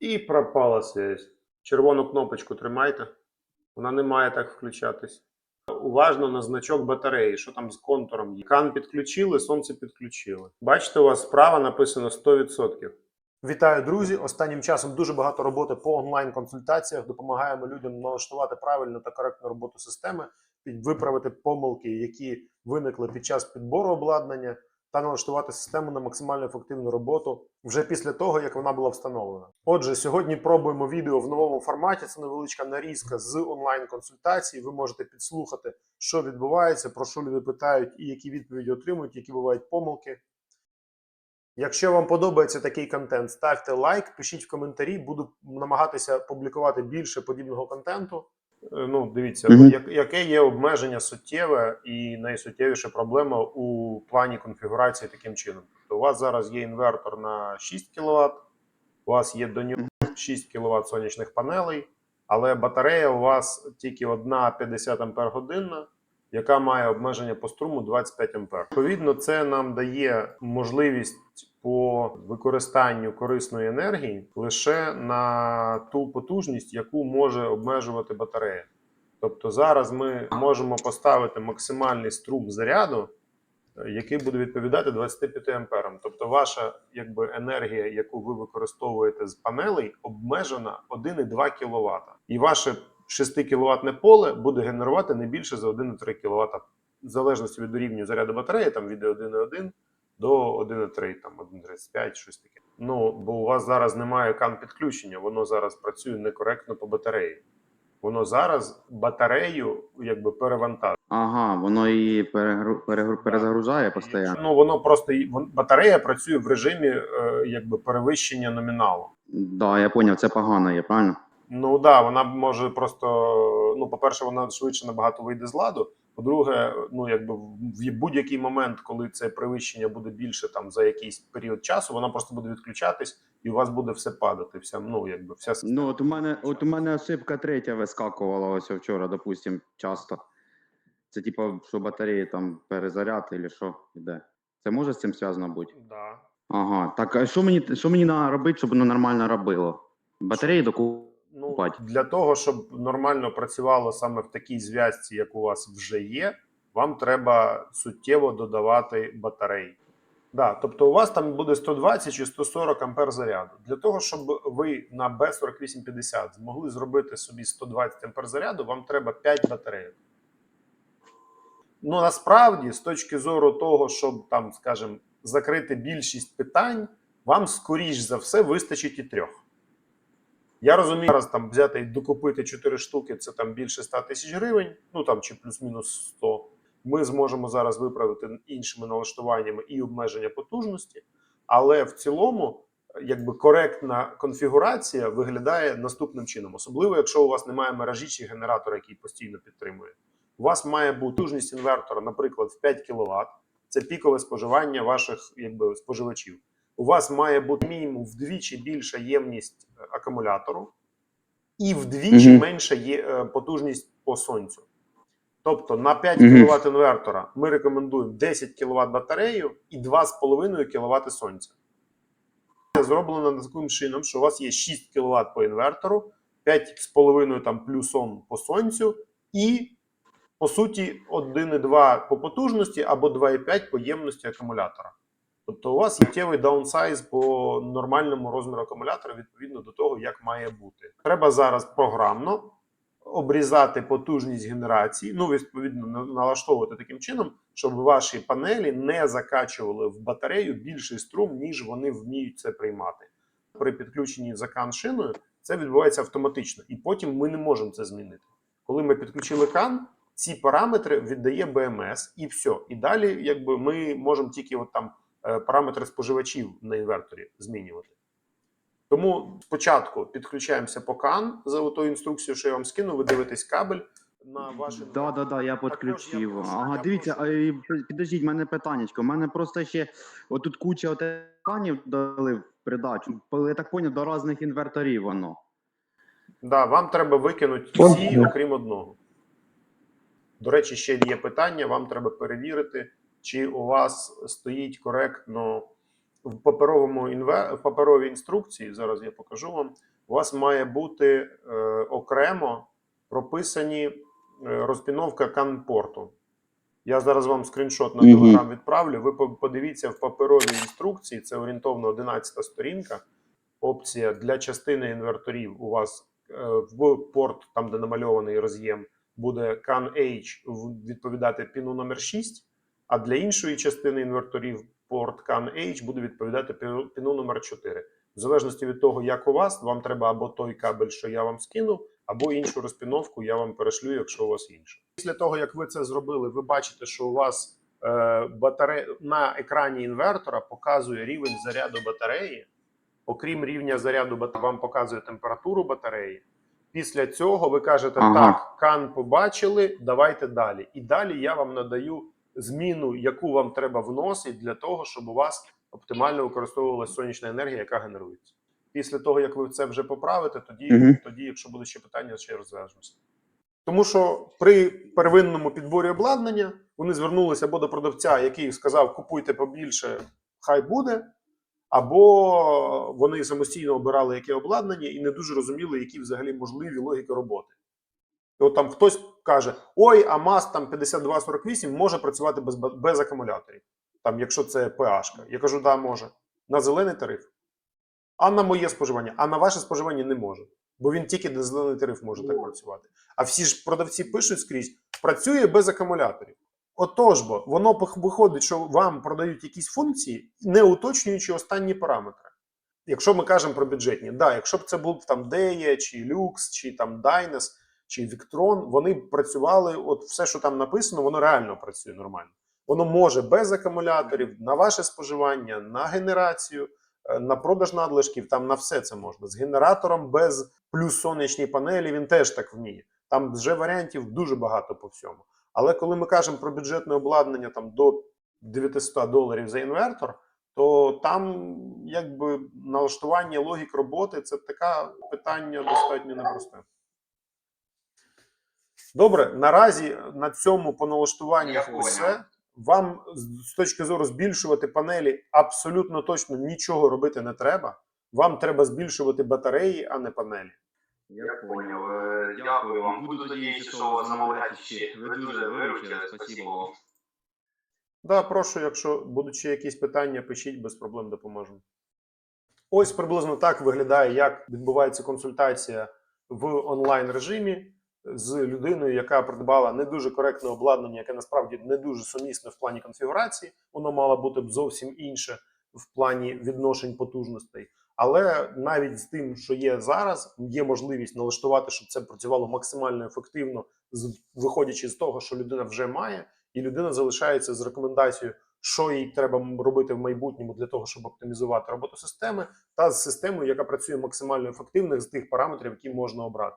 І пропала связь. Червону кнопочку тримайте. Вона не має так включатись. Уважно на значок батареї, що там з контуром є. Кан підключили, сонце підключили. Бачите, у вас справа написано 100%. Вітаю, друзі! Останнім часом дуже багато роботи по онлайн-консультаціях. Допомагаємо людям налаштувати правильну та коректну роботу системи, виправити помилки, які виникли під час підбору обладнання, та налаштувати систему на максимально ефективну роботу вже після того, як вона була встановлена. Отже, сьогодні пробуємо відео в новому форматі. Це невеличка нарізка з онлайн-консультацій. Ви можете підслухати, що відбувається, про що люди питають і які відповіді отримують, які бувають помилки. Якщо вам подобається такий контент, ставте лайк, пишіть в коментарі. Буду намагатися публікувати більше подібного контенту. Е, Ну, дивіться, mm -hmm. яке є обмеження суттєве і найсуттєвіша проблема у плані конфігурації таким чином. Тобто у вас зараз є інвертор на 6 кВт, у вас є до нього 6 кВт сонячних панелей, але батарея у вас тільки одна 50 Ампер годинна, яка має обмеження по струму 25 Ампер. Відповідно, це нам дає можливість по використанню корисної енергії лише на ту потужність, яку може обмежувати батарея. Тобто зараз ми можемо поставити максимальний струм заряду, е, який буде відповідати 25 амперам. Тобто, ваша якби енергія, яку ви використовуєте з панелей, обмежена 1,2 кВт. І ваше 6 кВт поле буде генерувати не більше за 1,3 кВт, в залежності від рівню заряду батареї, там від 1,1 до 1,3, там 1,35, щось таке. Ну бо у вас зараз немає кан підключення, воно зараз працює некоректно по батареї. Воно зараз батарею якби перевантажує. Ага, воно її перегру... перегру... перезагружає постійно. Ну воно просто батарея працює в режимі е, якби перевищення номіналу. Да, я поняв, це погано є, правильно? Ну да, вона може просто. Ну, по-перше, вона швидше набагато вийде з ладу. По-друге, ну якби в будь-який момент, коли це перевищення буде більше там за якийсь період часу, вона просто буде відключатись, і у вас буде все падати. Вся ну якби вся система. Ну, от у мене, от у мене ошибка третя вискакувала ось вчора, допустим, часто. Це типу, що батареї там перезаряд, чи що іде. Це може з цим зв'язано бути? Да. Ага. Так, а що мені, що мені треба робити, щоб воно нормально робило? Батареї доку. Ну, Купать. для того, щоб нормально працювало саме в такій зв'язці, як у вас вже є, вам треба суттєво додавати батарей. Да, тобто у вас там буде 120 чи 140 ампер заряду. Для того, щоб ви на B4850 змогли зробити собі 120 ампер заряду, вам треба 5 батарей. Ну насправді, з точки зору того, щоб там, скажімо, закрити більшість питань, вам скоріш за все вистачить і трьох. Я розумію, зараз там взяти і докупити 4 штуки, це там більше 100 тисяч гривень, ну там чи плюс-мінус 100. Ми зможемо зараз виправити іншими налаштуваннями і обмеження потужності, але в цілому, якби коректна конфігурація виглядає наступним чином, особливо якщо у вас немає мережі чи генератора, який постійно підтримує. У вас має бути потужність інвертора, наприклад, в 5 кВт. Це пікове споживання ваших якби, споживачів. У вас має бути мінімум вдвічі більша ємність е, акумулятору і вдвічі Мгм. менша є е, потужність по сонцю. Тобто на 5 Мгм. кВт інвертора ми рекомендуємо 10 кВт батарею і 2,5 кВт сонця. Це зроблено таким чином, що у вас є 6 кВт по інвертору, 5,5 там плюсом по сонцю, і по суті 1,2 по потужності або 2,5 по ємності акумулятора. Тобто у вас суттєвий даунсайз по нормальному розміру акумулятора відповідно до того, як має бути. Треба зараз програмно обрізати потужність генерації, ну відповідно налаштовувати таким чином, щоб ваші панелі не закачували в батарею більший струм, ніж вони вміють це приймати. При підключенні за кан шиною це відбувається автоматично, і потім ми не можемо це змінити. Коли ми підключили кан, ці параметри віддає БМС, і все. І далі, якби ми можемо тільки от там параметри споживачів на інверторі змінювати. Тому спочатку підключаємося по кан за тою інструкцією, що я вам скину. Ви дивитесь кабель на ваш Да, да, да, я підключив. я прошу- Ага, я дивіться, прошу- підождіть, в мене питаннячко. У мене просто ще отут куча отеканів дали в придачу. Я так поняв, до різних інверторів воно. Да, вам треба викинути всі, окрім одного. До речі, ще є питання. Вам треба перевірити, чи у вас стоїть коректно в паперовому інве... в паперовій інструкції, зараз я покажу вам, у вас має бути е, окремо прописані е, розпіновка канпорту. Я зараз вам скріншот на телеграм відправлю. Ви подивіться в паперовій інструкції, це орієнтовно 11 сторінка. Опція для частини інверторів у вас е, в порт, там де намальований роз'єм, буде CAN H відповідати піну номер 6, а для іншої частини інверторів порт CAN H буде відповідати піну, номер 4. В залежності від того, як у вас, вам треба або той кабель, що я вам скинув, або іншу розпіновку я вам перешлю, якщо у вас інша. Після того, як ви це зробили, ви бачите, що у вас е, батаре... на екрані інвертора показує рівень заряду батареї. Окрім рівня заряду, бат- вам показує температуру батареї. Після цього ви кажете: Ага. так, кан побачили, давайте далі. І далі я вам надаю зміну, яку вам треба вносити для того, щоб у вас оптимально використовувалася сонячна енергія, яка генерується. Після того, як ви це вже поправите, тоді, Мгм. тоді якщо будуть ще питання, ще розв'яжемося. Тому що при первинному підборі обладнання вони звернулися або до продавця, який сказав: купуйте побільше, хай буде, або вони самостійно обирали яке обладнання і не дуже розуміли, які взагалі можливі логіки роботи. І от там хтось каже: Ой, а МАЗ там 5248 може працювати без, без акумуляторів, там, якщо це PH. Я кажу, да, може. На зелений тариф. А на моє споживання, а на ваше споживання не може. Бо він тільки на зелений тариф може так працювати. А всі ж продавці пишуть скрізь: працює без акумуляторів. Отож бо, воно виходить, що вам продають якісь функції, не уточнюючи останні параметри. Якщо ми кажемо про бюджетні, да, якщо б це був там Дея, чи Lux, чи там Dynas, чи Victron, вони працювали, от все, що там написано, воно реально працює нормально. Воно може без акумуляторів, на ваше споживання, на генерацію, е, на продаж надлишків, там на все це можна. З генератором без плюс сонячні панелі він теж так вміє. Там вже варіантів дуже багато по всьому. Але коли ми кажемо про бюджетне обладнання там до 900 доларів за інвертор, то там якби налаштування логік роботи це таке питання достатньо непросте. Добре, наразі на цьому по налаштуванню Я все. Вам з точки зору збільшувати панелі абсолютно точно нічого робити не треба. Вам треба збільшувати батареї, а не панелі. Я понял. Е, Дякую вам. Буду тоді, що, замовляти ще. Ви дуже виручили, спасибо вам. Да, прошу, якщо будуть ще якісь питання, пишіть без проблем допоможемо. Ось приблизно так виглядає, як відбувається консультація в онлайн режимі з людиною, яка придбала не дуже коректне обладнання, яке насправді не дуже сумісне в плані конфігурації. Воно мало бути б зовсім інше в плані відношень потужностей. Але навіть з тим, що є зараз, є можливість налаштувати, щоб це працювало максимально ефективно, виходячи з того, що людина вже має, і людина залишається з рекомендацією, що їй треба робити в майбутньому для того, щоб оптимізувати роботу системи, та з системою, яка працює максимально ефективно з тих параметрів, які можна обрати.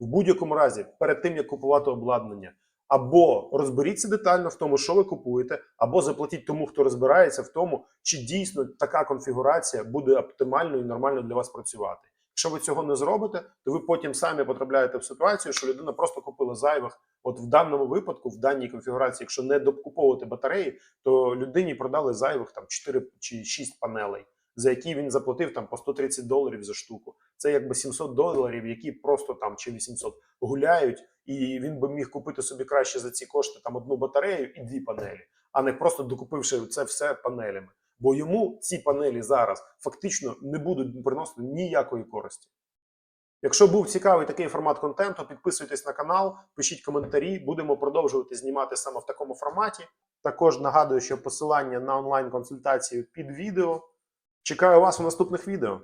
В будь-якому разі, перед тим як купувати обладнання, або розберіться детально в тому, що ви купуєте, або заплатіть тому, хто розбирається в тому, чи дійсно така конфігурація буде оптимально і нормально для вас працювати. Якщо ви цього не зробите, то ви потім самі потрапляєте в ситуацію, що людина просто купила зайвих. От в даному випадку, в даній конфігурації, якщо не докуповувати батареї, то людині продали зайвих там 4 чи 6 панелей, за які він заплатив там по 130 доларів за штуку. Це якби 700 доларів, які просто там чи 800 гуляють, і він би міг купити собі краще за ці кошти там одну батарею і дві панелі, а не просто докупивши це все панелями. Бо йому ці панелі зараз фактично не будуть приносити ніякої користі. Якщо був цікавий такий формат контенту, підписуйтесь на канал, пишіть коментарі. Будемо продовжувати знімати саме в такому форматі. Також нагадую, що посилання на онлайн-консультацію під відео. Чекаю вас у наступних відео.